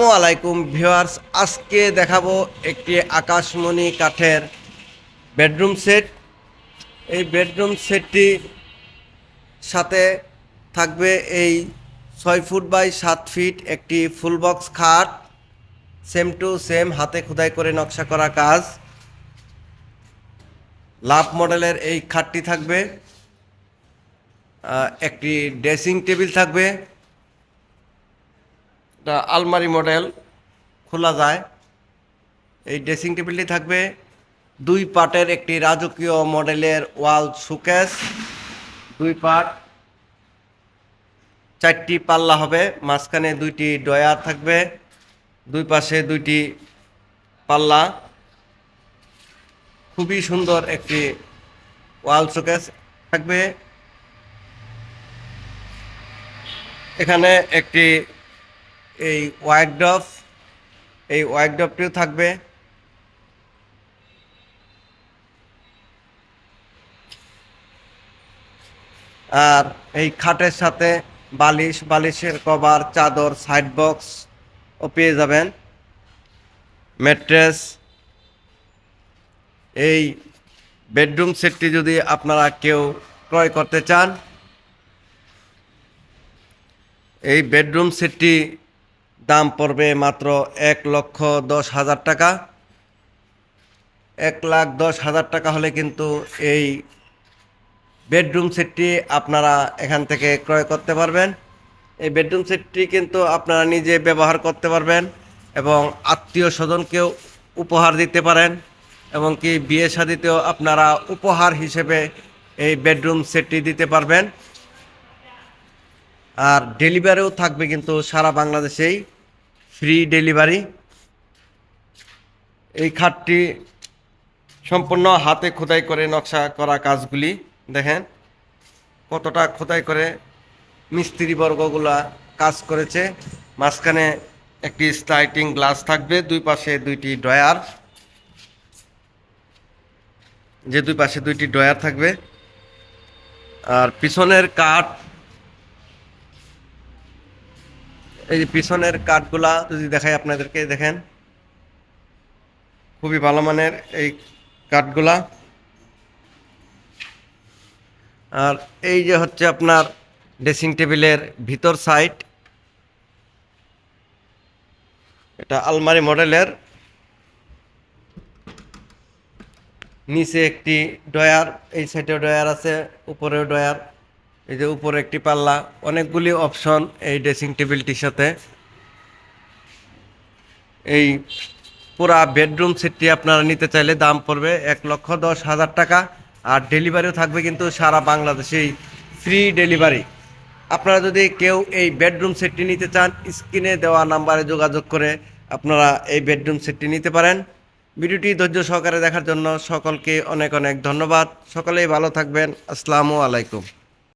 আসসালামু আলাইকুম ভিউয়ার্স, আজকে দেখাবো একটি আকাশমণি কাঠের বেডরুম সেট। এই বেডরুম সেটটি সাথে থাকবে এই ছয় ফুট বাই সাত ফিট একটি ফুল বক্স খাট। সেম টু সেম হাতে খোদাই করে নকশা করা কাজ। লাভ মডেলের এই খাটটি থাকবে। একটি ড্রেসিং টেবিল থাকবে। এটা আলমারি মডেল খোলা যায়। এই ড্রেসিং টেবিলটি থাকবে দুই পার্টের একটি রাজকীয় মডেলের ওয়াল সুকেস দুই পার্ট চারটি পাল্লা হবে, মাঝখানে দুইটি ডয়ার থাকবে, দুই পাশে দুইটি পাল্লা। খুবই সুন্দর একটি ওয়াল শোকেস থাকবে। এখানে একটি এই ওয়াইকডফ এই ওয়াইকডফটিও থাকবে। আর এই খাটের সাথে বালিশ, বালিশের কভার, চাদর সাইড বক্স ও পেয়ে যাবেন। ম্যাট্রেস এই বেডরুম সেটটি যদি আপনারা কেউ ক্রয় করতে চান, এই বেডরুম সেটটি দাম পড়বে মাত্র এক লক্ষ দশ হাজার টাকা। এক লাখ দশ হাজার টাকা হলে কিন্তু এই বেডরুম সেটটি আপনারা এখান থেকে ক্রয় করতে পারবেন। এই বেডরুম সেটটি কিন্তু আপনারা নিজে ব্যবহার করতে পারবেন এবং আত্মীয় স্বজনকেও উপহার দিতে পারেন এবং কি বিয়ে শাদিতেও আপনারা উপহার হিসেবে এই বেডরুম সেটটি দিতে পারবেন। আর ডেলিভারিও থাকবে কিন্তু সারা বাংলাদেশেই, ফ্রি ডেলিভারি। এই খাটটি সম্পূর্ণ হাতে খোদাই করে নকশা করা কাজগুলি, দেখেন কতটা খোদাই করে মিস্ত্রি বর্গগুলা কাজ করেছে। মাঝখানে একটি স্লাইটিং গ্লাস থাকবে, দুই পাশে দুইটি ড্রয়ার। যে দুই পাশে দুইটি ড্রয়ার থাকবে। আর পিছনের কাঠ এই যে পিছনের কাঠগুলা যদি দেখাই আপনাদেরকে, দেখেন। খুবই ভালো মানের এই কাঠগুলা। আর এই যে হচ্ছে আপনার ড্রেসিং টেবিলের ভিতর সাইড, এটা আলমারি মডেলের। নিচে একটি ডয়ার এই সাইডেও ডয়ার আছে, উপরেও ডয়ার এই যে উপরে একটি পাল্লা, অনেকগুলি অপশন এই ড্রেসিং টেবিলটির সাথে। এই পুরা বেডরুম সেটটি আপনারা নিতে চাইলে দাম পড়বে এক লক্ষ দশ হাজার টাকা, আর ডেলিভারিও থাকবে কিন্তু সারা বাংলাদেশেই ফ্রি ডেলিভারি আপনারা যদি কেউ এই বেডরুম সেটটি নিতে চান, স্ক্রিনে দেওয়া নাম্বারে যোগাযোগ করে আপনারা এই বেডরুম সেটটি নিতে পারেন। ভিডিওটি ধৈর্য সহকারে দেখার জন্য সকলকে অনেক অনেক ধন্যবাদ। সকলেই ভালো থাকবেন। আসসালামু আলাইকুম।